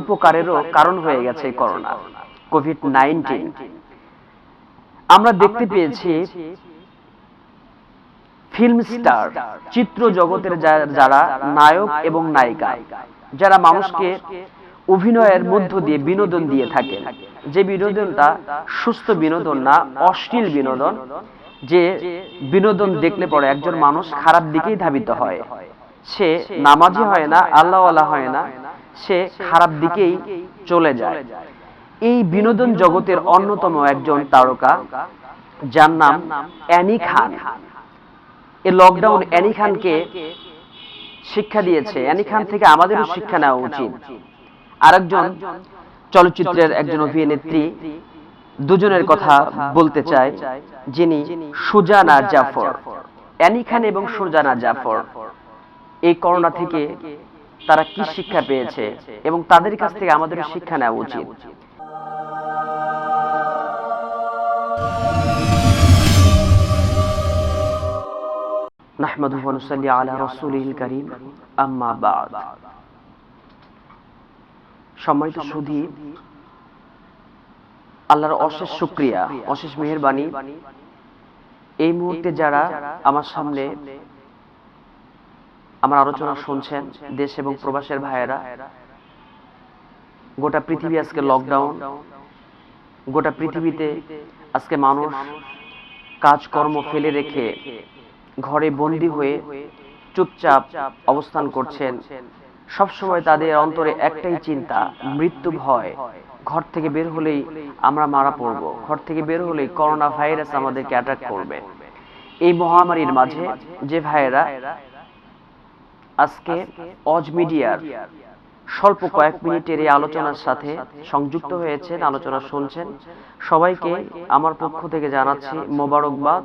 উপকারেরও কারণ হয়ে গেছে এই করোনা কোভিড নাইন্টিন আমরা দেখতে পেয়েছি ফিল্ম স্টার চিত্র জগতের যারা নায়ক এবং নায়িকা, যারা মানুষকে অভিনয়ের মধ্য দিয়ে বিনোদন দিয়ে থাকে। যে বিনোদনটা সুস্থ বিনোদন না, অশ্লীল বিনোদন, যে বিনোদন দেখলে পরে একজন মানুষ খারাপ দিকেই ধাবিত হয়। সে নামাজি হয় না, আল্লাহওয়ালা হয় না সে খারাপ দিকেই চলে যায়। এই বিনোদন জগতের অন্যতম একজন তারকা, যার নাম অ্যানি খান। এই লকডাউন অ্যানি খানকে শিক্ষা দিয়েছে। অ্যানি খান থেকে আমাদেরও শিক্ষা নেওয়া উচিত। আরেকজন চলচ্চিত্রের একজন অভিনেত্রী দুজনের কথা বলতে চাই, যিনি সুজানা জাফর। অ্যানি খান এবং সুজানা জাফর এই করোনা থেকে তারা কি শিক্ষা পেয়েছে এবং তাদের কাছ থেকে আমাদের শিক্ষা নেওয়া উচিত? ওয়া নুসাল্লি আলা রাসূলিল কারীম, আম্মা বাদ। সম্মানিত সুধী, আল্লাহর অশেষ শুকরিয়া, অশেষ মেহেরবানি। এই মুহূর্তে যারা আমার সামনে আমার আলোচনা শুনছেন দেশ এবং প্রবাসের ভাইয়েরা। গোটা পৃথিবী আজকে লকডাউন গোটা পৃথিবীতে আজকে মানুষ কাজকর্ম ফেলে রেখে ঘরে বন্দি হয়ে চুপচাপ অবস্থান করছেন। সবসময় তাদের অন্তরে একটাই চিন্তা, মৃত্যু ভয়। ঘর থেকে বের হলেই আমরা মারা পড়ব। ঘর থেকে বের হলেই করোনা ভাইরাস আমাদেরকে অ্যাটাক করবে। এই মহামারীর মাঝে যে ভাইয়েরা আজকে অজ মিডিয়ার স্বল্প কয়েক মিনিটের এই আলোচনার সাথে সংযুক্ত হয়েছেন, আলোচনা শুনছেন। সবাইকে আমার পক্ষ থেকে জানাচ্ছি মোবারকবাদ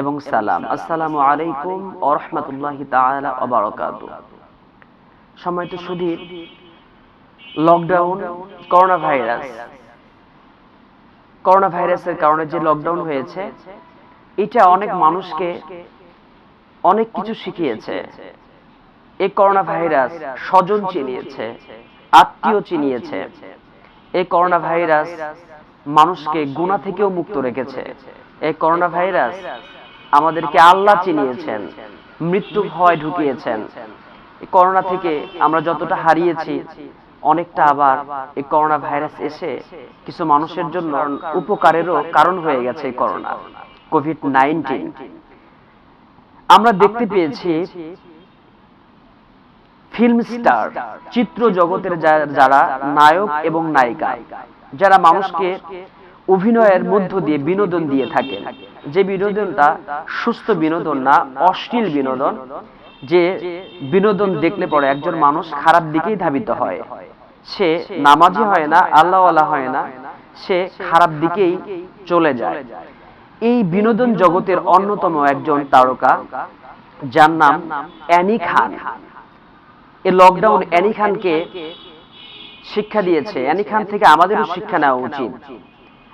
এবং সালাম। আসসালামু আলাইকুম ও রহমতুল্লাহি তাআলা বারাকাতুহু। সম্মানিত সুধীর লকডাউন করোনা ভাইরাস করোনা ভাইরাসের কারণে যে লকডাউন হয়েছে, এটা অনেক মানুষকে অনেক কিছু শিখিয়েছে। এই করোনা ভাইরাস স্বজন চিনিয়েছে, আত্মীয় চিনিয়েছে। এই করোনা ভাইরাস মানুষকে গুণা থেকেও মুক্ত রেখেছে। এই করোনা ভাইরাস আমাদেরকে আল্লাহ চিনিয়েছেন, মৃত্যু ভয় ঢুকিয়েছেন। করোনা থেকে আমরা যতটা হারিয়েছি, অনেকটা আবার এই করোনা ভাইরাস এসে কিছু মানুষের জন্য উপকারেরও কারণ হয়ে গেছে করোনা কোভিড নাইন্টিন আমরা দেখতে পেয়েছি ফিল্ম স্টার চিত্র জগতের যারা নায়ক এবং নায়িকা যারা মানুষকে অভিনয়ের মধ্য দিয়ে বিনোদন দিয়ে থাকে যে বিনোদনটা সুস্থ বিনোদন না অশ্লীল বিনোদন যে বিনোদন দেখলে পরে একজন মানুষ খারাপ দিকেই ধাবিত হয়। সে নামাজি হয় না আল্লাহওয়ালা হয় না সে খারাপ দিকেই চলে যায়। এই বিনোদন জগতের অন্যতম একজন তারকা যার নাম অ্যানি খান। এই লকডাউন অ্যানি খানকে শিক্ষা দিয়েছে। অ্যানি খান থেকে আমাদেরও শিক্ষা নেওয়া উচিত।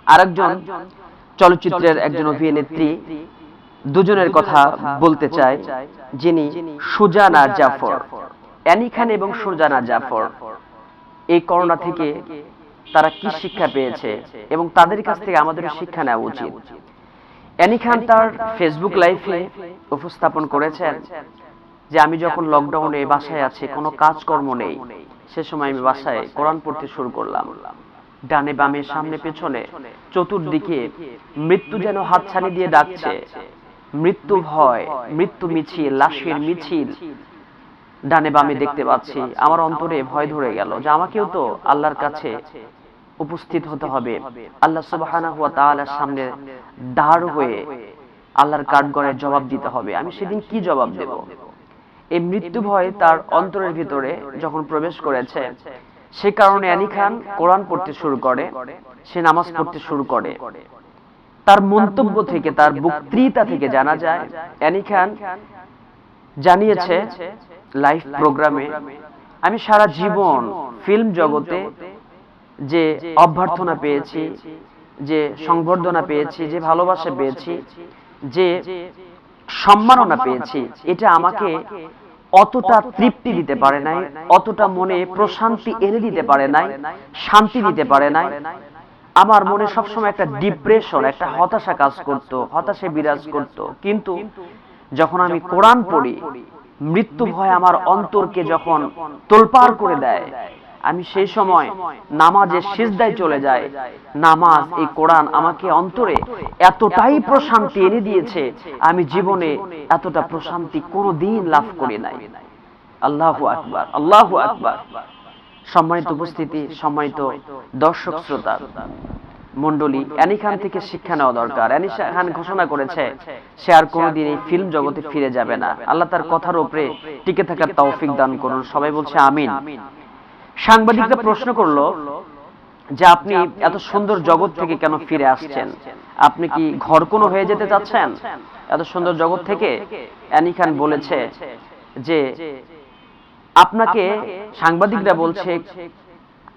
আরেকজন চলচ্চিত্রের একজন অভিনেত্রী দুজনের কথা বলতে চাই যিনি সুজানা জাফর। অ্যানি খান এবং সুজানা জাফর। এই করোনা থেকে তারা কি শিক্ষা পেয়েছে এবং তাদের কাছ থেকে আমাদের শিক্ষা নেওয়া উচিত। অ্যানি খান তার ফেসবুক লাইভে উপস্থাপন করেছেন। যে আমি যখন লকডাউনে বাসায় আছি, কোনো কাজকর্ম নেই। সে সময় আমি বাসায় কোরআন পড়তে শুরু করলাম। ডানে বামে সামনে পেছনে, চতুর্দিকে মৃত্যু যেন হাতছানি দিয়ে ডাকছে। মৃত্যু ভয়, মৃত্যু মিছিল, লাশের মিছিল। ডানে বামে দেখতে পাচ্ছি, আমার অন্তরে ভয় ধরে গেল যে আমাকেও তো আল্লাহর কাছে উপস্থিত হতে হবে। আল্লাহ তাআলার সামনে দাঁড় হয়ে আল্লাহর কাঠগড়ে জবাব দিতে হবে। আমি সেদিন কি জবাব দেব? এই মৃত্যু ভয় তার অন্তরের ভিতরে যখন প্রবেশ করেছে, সে কারণে অ্যানি খান কোরআন পড়তে শুরু করে, সে নামাজ পড়তে শুরু করে। তার মন্তব্য থেকে, তার বক্তৃতা থেকে জানা যায় অ্যানি খান জানিয়েছে, লাইভ প্রোগ্রামে, আমি সারা জীবন ফিল্ম জগতে যে অভ্যর্থনা পেয়েছি, যে সংবর্ধনা পেয়েছি, যে ভালোবাসা পেয়েছি, যে সম্মাননা পেয়েছি, এটা আমাকে অতটা তৃপ্তি দিতে পারে নাই, অতটা মনে প্রশান্তি এনে দিতে পারে নাই, শান্তি দিতে পারে নাই। আমার মনে সবসময় একটা ডিপ্রেশন একটা হতাশা কাজ করত হতাশে বিরাজ করত। কিন্তু যখন আমি কোরআন পড়ি, মৃত্যু ভয় আমার অন্তরকে যখন তোলপাড় করে দেয় আমি সেই সময় নামাজের সিজদায় চলে যাই। নামাজ এই কোরআন আমাকে অন্তরে এতটাই প্রশান্তি এনে দিয়েছে আমি জীবনে এতটা প্রশান্তি কোনো দিন লাভ করি নাই। আল্লাহু আকবার আল্লাহু আকবার। সম্মানিত উপস্থিতি সম্মানিত দর্শক শ্রোতা। মন্ডলী অ্যানি খান থেকে শিক্ষা নেওয়া দরকার। অ্যানি খান ঘোষণা করেছে সে আর কোনোদিন এই ফিল্ম জগতে ফিরে যাবে না। আল্লাহ তার কথার উপরে টিকে থাকার তৌফিক দান করুন। সবাই বলছে আমিন। সাংবাদিকরা প্রশ্ন করল যে আপনি এত সুন্দর জগৎ থেকে কেন ফিরে আসছেন? আপনি কি ঘর কোনো হয়ে যেতে চাচ্ছেন? এত সুন্দর জগৎ থেকে অ্যানি খান বলেছে যে আপনাকে সাংবাদিকরা বলছে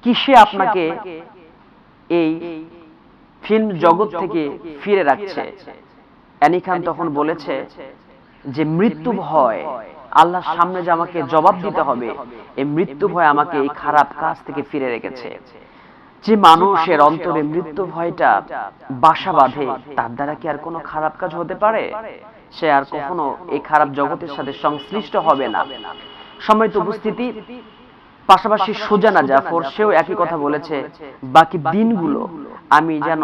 কিসে আপনাকে এই ফিল্ম জগৎ থেকে ফিরে রাখছে। অ্যানি খান তখন বলেছে যে মৃত্যু ভয়। আল্লাহর সামনে যে আমাকে জবাব দিতে হবে এই মৃত্যু ভয় আমাকে এই খারাপ কাজ থেকে ফিরে রেখেছে। যে মানুষের অন্তরে মৃত্যু ভয়টা বাসা বাঁধে তার দ্বারা কি আর কোনো খারাপ কাজ হতে পারে? সে আর কখনো এই খারাপ জগতের সাথে সংশ্লিষ্ট হবে না। সম্মানিত উপস্থিতি পাশাপাশি সুজানা জাফর সেও একই কথা বলেছে। বাকি দিনগুলো আমি যেন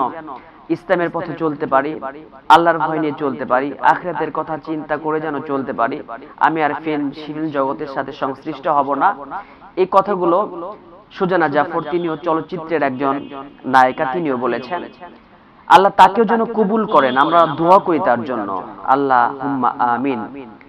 ইসলামের পথে চলতে পারি আল্লাহর ভয় নিয়ে চলতে পারি আখরাতের কথা চিন্তা করে যেন চলতে পারি। আমি আর ফিল্ম সিভিল জগতের সাথে সংশ্লিষ্ট হব না। এই কথাগুলো সুজানা জাফর তিনিও চলচ্চিত্রের একজন নায়িকা তিনিও বলেছেন। আল্লাহ তাকেও যেন কবুল করেন। আমরা দোয়া করি তার জন্য। আল্লাহ আমিন।